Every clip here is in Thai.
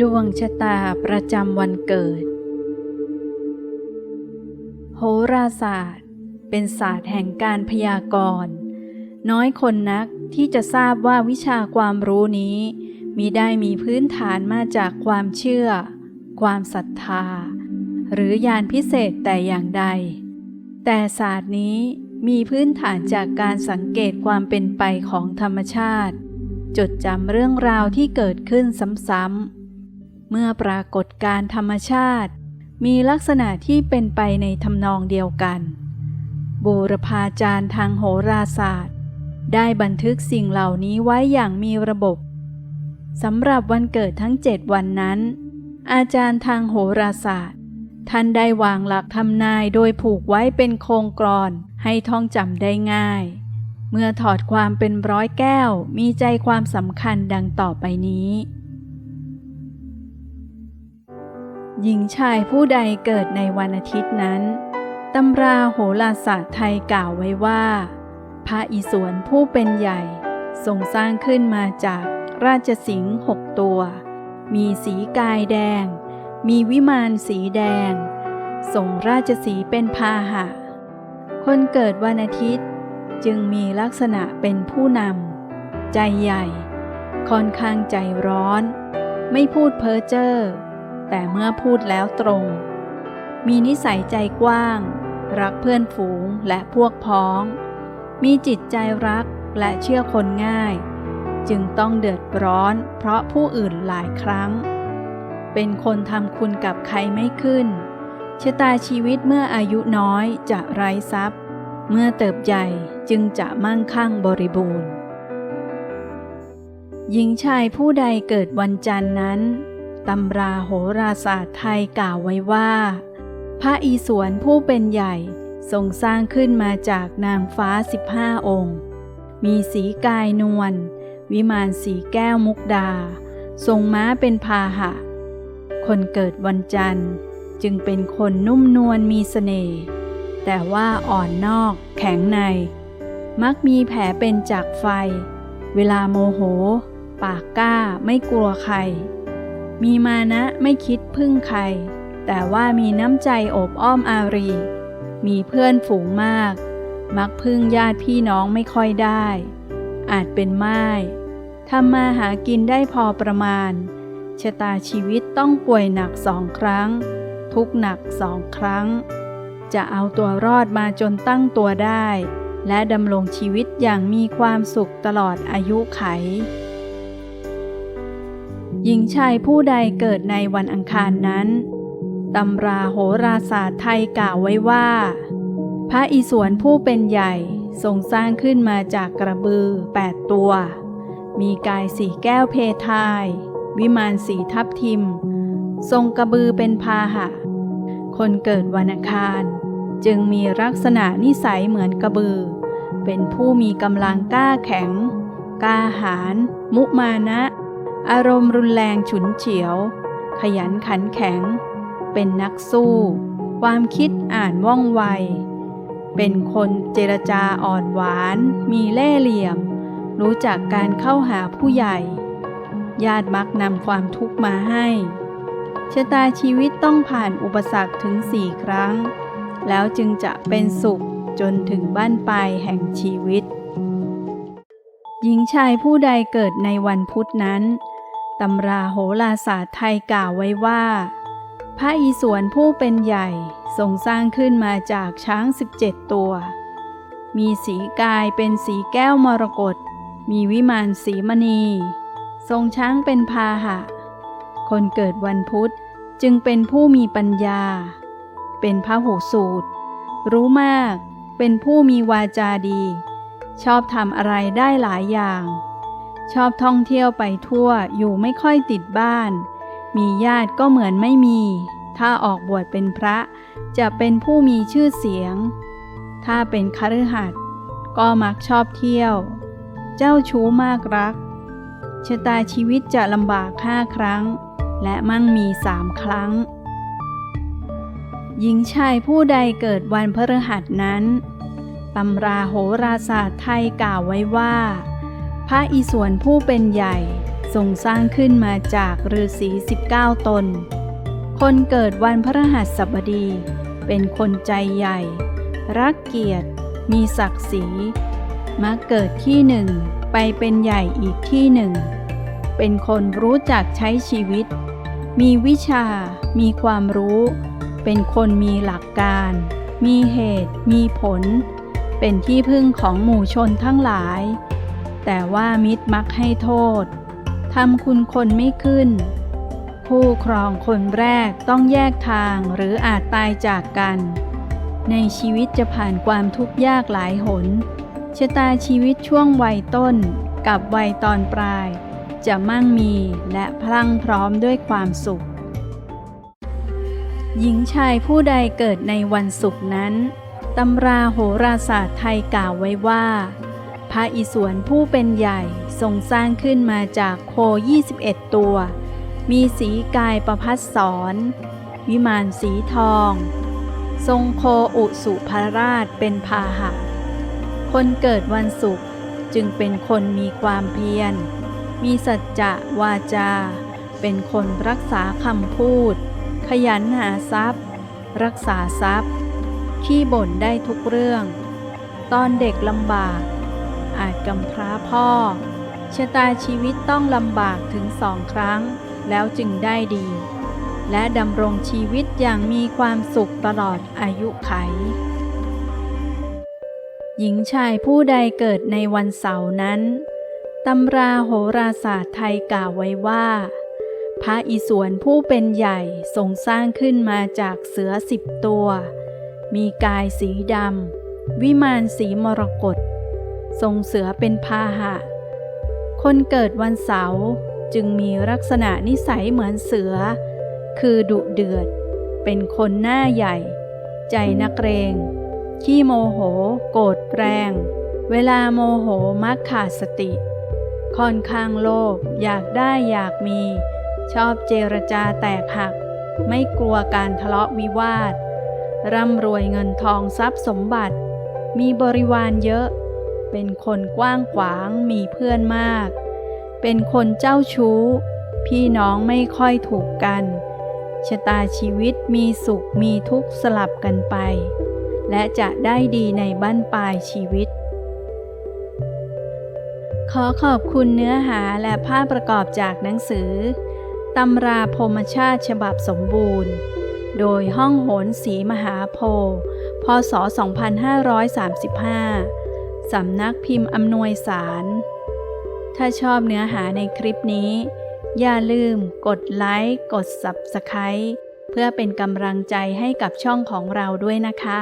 ดวงชะตาประจำวันเกิด โหราศาสตร์ เป็นศาสตร์แห่งการพยากรณ์ น้อยคนนักที่จะทราบว่าวิชาความรู้นี้ มีได้มีพื้นฐานมาจากความเชื่อ ความศรัทธา หรือญาณพิเศษแต่อย่างใด แต่ศาสตร์นี้มีพื้นฐานจากการสังเกตความเป็นไปของธรรมชาติ จดจำเรื่องราวที่เกิดขึ้นซ้ำๆ เมื่อปรากฏการธรรมชาติ มีลักษณะที่เป็นไปในทำนองเดียวกัน บูรพาจารย์ทางโหราศาสตร์ ได้บันทึกสิ่งเหล่านี้ไว้อย่างมีระบบสำหรับวันเกิดทั้งเจ็ดวันนั้น อาจารย์ทางโหราศาสตร์ ท่านได้วางหลักทำนายโดยผูกไว้เป็นโครงกรอนให้ท่องจำได้ง่าย เมื่อถอดความเป็นร้อยแก้วมีใจความสำคัญดังต่อไปนี้ หญิงชายผู้ใดเกิดในวันอาทิตย์นั้น ตำราโหราศาสตร์ไทยกล่าวไว้ว่า พระอิศวรผู้เป็นใหญ่ทรงสร้างขึ้นมาจากราชสิงห์หกตัว มีสีกายแดง มีวิมานสีแดง ส่งราชสีเป็นพาหะ คนเกิดวันอาทิตย์จึงมีลักษณะเป็นผู้นำ ใจใหญ่ ค่อนข้างใจร้อน ไม่พูดเพ้อเจ้อ แต่เมื่อพูดแล้วตรง มีนิสัยใจกว้าง รักเพื่อนฝูงและพวกพ้อง มีจิตใจรักและเชื่อคนง่าย จึงต้องเดือดร้อนเพราะผู้อื่นหลายครั้ง เป็นคนทำคุณกับใครไม่ขึ้นชะตาชีวิตเมื่ออายุน้อยจะไร้ทรัพย์ เมื่อเติบใหญ่จึงจะมั่งคั่งบริบูรณ์ หญิงชายผู้ใดเกิดวันจันทร์นั้น ตำราโหราศาสตร์ไทยกล่าวไว้ว่า พระอีสวนผู้เป็นใหญ่ทรงสร้างขึ้นมาจากนางฟ้าสิบห้าองค์ มีสีกายนวล วิมานสีแก้วมุกดา ทรงม้าเป็นพาหะ คนเกิดวันจันทร์จึงเป็นคนนุ่มนวลมีเสน่ห์ แต่ว่าอ่อนนอกแข็งใน มักมีแผลเป็นจากไฟ เวลาโมโห ปากกล้าไม่กลัวใคร มีมานะไม่คิดพึ่งใคร แต่ว่ามีน้ำใจโอบอ้อมอารี มีเพื่อนฝูงมาก มักพึ่งญาติพี่น้องไม่ค่อยได้ อาจเป็นไม้ทำมาหากินได้พอประมาณ ชะตาชีวิตต้องป่วยหนักสองครั้ง ทุกหนักสองครั้ง จะเอาตัวรอดมาจนตั้งตัวได้ และดำรงชีวิตอย่างมีความสุขตลอดอายุไข หญิงชายผู้ใดเกิดในวันอังคารนั้น ตำราโหราศาสตร์ไทยกล่าวไว้ว่า พระอิศวรผู้เป็นใหญ่ทรงสร้างขึ้นมาจากกระบือแปดตัว มีกายสีแก้วเพทาย วิมานสีทับทิม ทรงกระบือเป็นพาหะ คนเกิดวันอังคารจึงมีลักษณะนิสัยเหมือนกระบือ เป็นผู้มีกำลังกล้าแข็ง กล้าหาญ มุมานะ อารมณ์รุนแรงฉุนเฉียว ขยันขันแข็ง เป็นนักสู้ ความคิดอ่านว่องไว เป็นคนเจรจาอ่อนหวาน มีเล่เหลี่ยม รู้จักการเข้าหาผู้ใหญ่ ญาติมักนำความทุกข์มาให้ชะตาชีวิตต้องผ่านอุปสรรคถึงสี่ครั้ง แล้วจึงจะเป็นสุขจนถึงบ้านปลายแห่งชีวิต หญิงชายผู้ใดเกิดในวันพุธนั้น ตำราโหราศาสตร์ไทยกล่าวไว้ว่า พระอิศวรผู้เป็นใหญ่ทรงสร้างขึ้นมาจากช้าง 17 ตัว มีสีกายเป็นสีแก้วมรกต มีวิมานสีมณี ทรงช้างเป็นพาหะ คนเกิดวันพุธจึงเป็นผู้มีปัญญา เป็นพระหูสูตร รู้มาก เป็นผู้มีวาจาดี ชอบทำอะไรได้หลายอย่าง ชอบท่องเที่ยวไปทั่วอยู่ไม่ค่อยติดบ้าน มีญาติก็เหมือนไม่มี ถ้าออกบวชเป็นพระจะเป็นผู้มีชื่อเสียง ถ้าเป็นคฤหัสถ์ก็มักชอบเที่ยว เจ้าชู้มากรัก ชะตาชีวิตจะลำบากห้าครั้ง และมั่งมีสามครั้ง หญิงชายผู้ใดเกิดวันพฤหัสนั้นตำราโหราศาสตร์ไทยกล่าวไว้ว่า พระอิศวรผู้เป็นใหญ่ทรงสร้างขึ้นมาจากฤาษี19 ตน คนเกิดวันพระหัสบดี เป็นคนใจใหญ่ รักเกียรติ มีศักดิ์ศรีมักเกิดที่หนึ่งไปเป็นใหญ่อีกที่หนึ่ง เป็นคนรู้จักใช้ชีวิต มีวิชา มีความรู้ เป็นคนมีหลักการ มีเหตุ มีผล เป็นที่พึ่งของหมู่ชนทั้งหลาย แต่ว่ามิตรมักให้โทษทำคุณคนไม่ขึ้นผู้ครองคนแรกต้องแยกทางหรืออาจตายจากกัน ในชีวิตจะผ่านความทุกข์ยากหลายหนชะตาชีวิตช่วงวัยต้นกับวัยตอนปลาย จะมั่งมีและพลั่งพร้อมด้วยความสุข หญิงชายผู้ใดเกิดในวันศุกร์นั้นตำราโหราศาสตร์ไทยกล่าวไว้ว่า พระอิศวรผู้เป็นใหญ่ทรงสร้างขึ้นมาจากโค 21 ตัว มีสีกายประพัดสอนวิมานสีทอง ทรงโคอุสุภราชเป็นพาหะ คนเกิดวันศุกร์จึงเป็นคนมีความเพียร มีสัจจะวาจา เป็นคนรักษาคำพูด ขยันหาทรัพย์ รักษาทรัพย์ ขี้บ่นได้ทุกเรื่อง ตอนเด็กลำบาก อาจกำพร้าพ่อ ชะตาชีวิตต้องลำบากถึงสองครั้ง แล้วจึงได้ดี และดำรงชีวิตอย่างมีความสุขตลอดอายุไข หญิงชายผู้ใดเกิดในวันเสาร์นั้นตำราโหราศาสตร์ไทยกล่าวไว้ว่า พระอิศวรผู้เป็นใหญ่ทรงสร้างขึ้นมาจากเสือสิบตัว มีกายสีดำวิมานสีมรกต ทรงเสือเป็นพาหะ คนเกิดวันเสาร์จึงมีลักษณะนิสัยเหมือนเสือ คือดุเดือด เป็นคนหน้าใหญ่ ใจนักเรง ขี้โมโห โกรธแรง เวลาโมโหมักขาดสติ ค่อนข้างโลภอยากได้อยากมี ชอบเจรจาแตกหัก ไม่กลัวการทะเลาะวิวาท ร่ำรวยเงินทองทรัพย์สมบัติ มีบริวารเยอะ เป็นคนกว้างขวางมีเพื่อนมาก เป็นคนเจ้าชู้ พี่น้องไม่ค่อยถูกกัน ชะตาชีวิตมีสุขมีทุกข์สลับกันไป และจะได้ดีในบั้นปลายชีวิต ขอขอบคุณเนื้อหาและภาพประกอบจากหนังสือตำราพมชาติฉบับสมบูรณ์ โดยห้องโหนสีมหาโพธิ์พศ 2535 สำนักพิมพ์อำนวยสาร ถ้าชอบเนื้อหาในคลิปนี้ อย่าลืมกดไลค์ กด Subscribe เพื่อเป็นกำลังใจให้กับช่องของเราด้วยนะคะ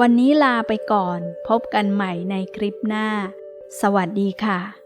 วันนี้ลาไปก่อน พบกันใหม่ในคลิปหน้า สวัสดีค่ะ